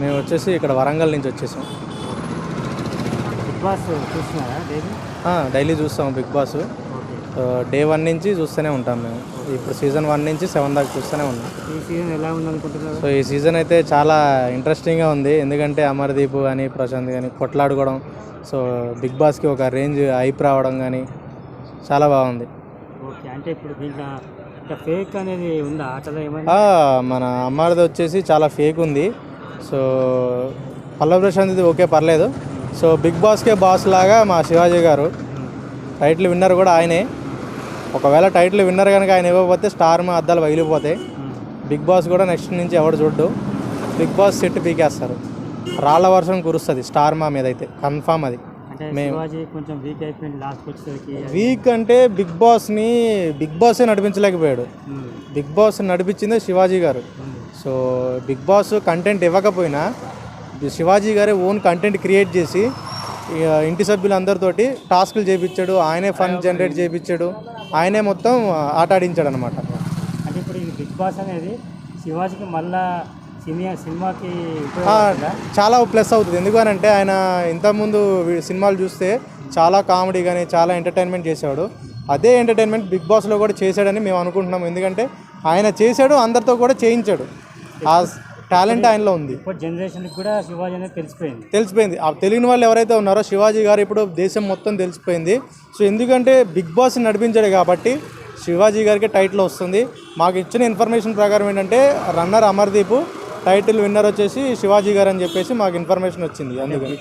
మేము వచ్చేసి ఇక్కడ వరంగల్ నుంచి వచ్చేసాం. బిగ్ బాస్ చూస్తున్నారా డైలీ? డైలీ చూస్తాం బిగ్ బాస్. డే వన్ నుంచి చూస్తూనే ఉంటాం మేము. ఇప్పుడు సీజన్ వన్ నుంచి సెవెన్ దాకా చూస్తూనే ఉన్నాం. ఈ సీజన్ ఎలా ఉందనుకుంటున్నారు? సో ఈ సీజన్ అయితే చాలా ఇంట్రెస్టింగ్గా ఉంది. ఎందుకంటే అమర్దీప్ కానీ ప్రశాంత్ కానీ కొట్లాడుకోవడం సో బిగ్ బాస్కి ఒక రేంజ్ హైప్ రావడం కానీ చాలా బాగుంది. ఓకే. అంటే ఇప్పుడు దీంట్లో ఫేక్ అనేది ఉందా? మన అమ్మాయిది వచ్చేసి చాలా ఫేక్ ఉంది. సో పల్లవ ప్రశాంత్ ఇది ఓకే పర్లేదు. సో బిగ్ బాస్కే బాస్ లాగా మా శివాజీ గారు టైటిల్ విన్నర్ కూడా ఆయనే. ఒకవేళ టైటిల్ విన్నర్ కనుక ఆయన ఇవ్వకపోతే స్టార్ మా అద్దాలు పగిలిపోతాయి. బిగ్ బాస్ కూడా నెక్స్ట్ నుంచి ఎవడు చూడ్డు? బిగ్ బాస్ సెట్ పీకేస్తారు. రాళ్ళ వర్షం కురుస్తుంది స్టార్ మా మీద అయితే కన్ఫామ్ అది. అంటే శివాజీ కొంచెం వీక్ అయిపోయింది వచ్చేసరికి. వీక్ అంటే బిగ్ బాస్ని బిగ్ బాసే నడిపించలేకపోయాడు. బిగ్ బాస్ నడిపించిందే శివాజీ గారు. సో బిగ్ బాస్ కంటెంట్ ఇవ్వకపోయినా శివాజీ గారే ఓన్ కంటెంట్ క్రియేట్ చేసి ఇంటి సభ్యులందరితోటి టాస్క్లు చేయించాడు ఆయనే ఫన్ జనరేట్ చేయించాడు ఆయనే మొత్తం ఆట ఆడించాడు అనమాట అంటే ఇప్పుడు ఈ బిగ్ బాస్ అనేది శివాజీకి మళ్ళా సినిమాకి? చాలా ప్లస్ అవుతుంది. ఎందుకనంటే ఆయన ఇంతకుముందు సినిమాలు చూస్తే చాలా కామెడీ కానీ చాలా ఎంటర్టైన్మెంట్ చేశాడు. అదే ఎంటర్టైన్మెంట్ బిగ్ బాస్లో కూడా చేశాడని మేము అనుకుంటున్నాం. ఎందుకంటే ఆయన చేశాడు అందరితో కూడా చేయించాడు. ఆ టాలెంట్ ఆయనలో ఉంది. ఇప్పుడు జనరేషన్కి కూడా శివాజీ అనేది తెలిసిపోయింది. తెలిసిపోయింది. ఆ తెలియని వాళ్ళు ఎవరైతే ఉన్నారో శివాజీ గారు ఇప్పుడు దేశం మొత్తం తెలిసిపోయింది. సో ఎందుకంటే బిగ్ బాస్ నడిపించాడు కాబట్టి శివాజీ గారికి టైటిల్ వస్తుంది. మాకు ఇచ్చిన ఇన్ఫర్మేషన్ ప్రకారం ఏంటంటే రన్నర్ అమర్దీప్ టైటిల్ విన్నర్ వచ్చేసి శివాజీ గారు అని చెప్పేసి మాకు ఇన్ఫర్మేషన్ వచ్చింది అందుకని.